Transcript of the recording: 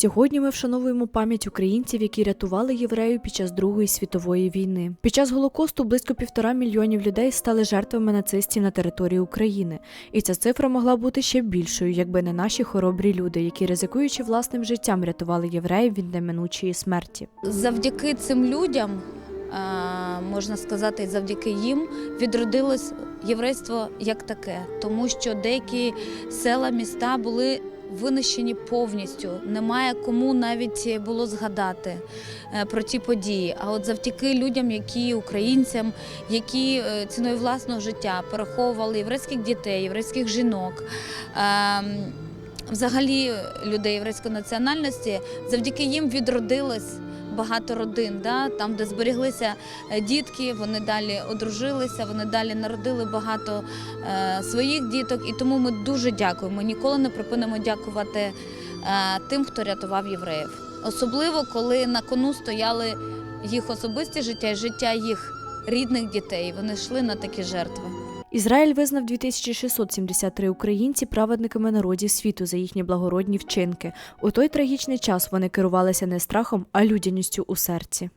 Сьогодні ми вшановуємо пам'ять українців, які рятували євреїв під час Другої світової війни. Під час голокосту близько півтора мільйонів людей стали жертвами нацистів на території України, і ця цифра могла бути ще більшою, якби не наші хоробрі люди, які ризикуючи власним життям, рятували євреїв від неминучої смерті. Завдяки цим людям, е, можна сказати, завдяки їм відродилось єврейство як таке, тому що деякі села, міста були винищені повністю. Немає кому навіть було згадати е, про ті події. А от завдяки людям, які українцям, які е, ціною власного життя переховували єврейських дітей, єврейських жінок. ем, Взагалі людей єврейської національності завдяки їм відродилось багато родин, да? там, де зберіглися е, дітки, вони далі одружилися, вони далі народили багато е, своїх діток. І тому ми дуже дякуємо. Ніколи не припинимо дякувати е, тим, хто рятував євреїв. Особливо, коли на кону стояли їх особисті життя і життя їх рідних дітей. Вони йшли на такі жертви. Ізраїль визнав 2673 українці праведниками народів світу за їхні благородні вчинки. У той трагічний час вони керувалися не страхом, а людяністю у серці.